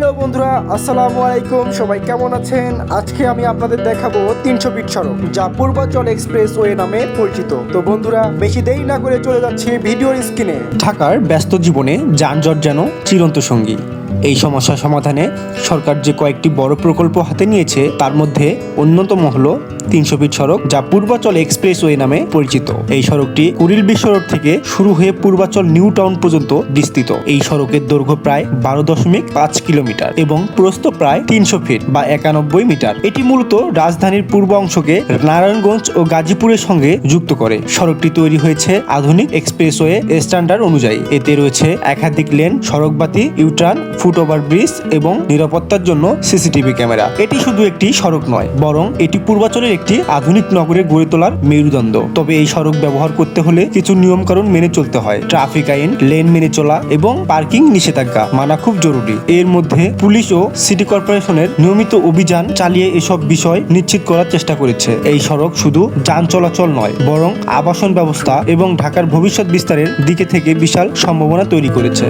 বন্ধুরা, আসসালামু আলাইকুম। সবাই কেমন আছেন? আজকে আমি আপনাদের দেখাবো তিনশো ফিট সড়ক, যা পূর্বাঞ্চল এক্সপ্রেস ওয়ে নামে পরিচিত। তো বন্ধুরা, বেশি দেরি না করে চলে যাচ্ছে ভিডিওর স্ক্রিনে। ঢাকার ব্যস্ত জীবনে যানজট যেন চিরন্ত সঙ্গী এই সমস্যা সমাধানে সরকার যে কয়েকটি বড় প্রকল্প হাতে নিয়েছে, তার মধ্যে অন্যতম হলো তিনশো ফিট সড়ক, যা পূর্বাচল এক্সপ্রেসওয়ে নামে পরিচিত। এই সড়কটি কুড়িল বিশ্ব রোড থেকে শুরু হয়ে পূর্বাচল নিউ টাউন পর্যন্ত বিস্তৃত। এই সড়কের দৈর্ঘ্য প্রায় বারো দশমিক পাঁচ কিলোমিটার এবং প্রস্থ প্রায় তিনশো ফিট বা একানব্বই মিটার। এটি মূলত রাজধানীর পূর্ব অংশকে নারায়ণগঞ্জ ও গাজীপুরের সঙ্গে যুক্ত করে। সড়কটি তৈরি হয়েছে আধুনিক এক্সপ্রেসওয়ে স্ট্যান্ডার্ড অনুযায়ী। এতে রয়েছে একাধিক lane, সড়কবাতি, U turn foot over bridge এবং নিরাপত্তার জন্য সিসিটিভি ক্যামেরা। এটি শুধু একটি সড়ক নয়, বরং এটি পূর্বাচলের একটি আধুনিক নগরে গড়ে তোলার মেরুদণ্ড। তবে এই সড়ক ব্যবহার করতে হলে কিছু নিয়মকানুন মেনে চলতে হয়। ট্রাফিক আইন, লেন মেনে চলা এবং পার্কিং নিষেধাজ্ঞা মানা খুব জরুরি। এর মধ্যে পুলিশ ও সিটি কর্পোরেশনের নিয়মিত অভিযান চালিয়ে এসব বিষয় নিশ্চিত করার চেষ্টা করেছে। এই সড়ক শুধু যান চলাচল নয়, বরং আবাসন ব্যবস্থা এবং ঢাকার ভবিষ্যৎ বিস্তারের দিকে থেকে বিশাল সম্ভাবনা তৈরি করেছে।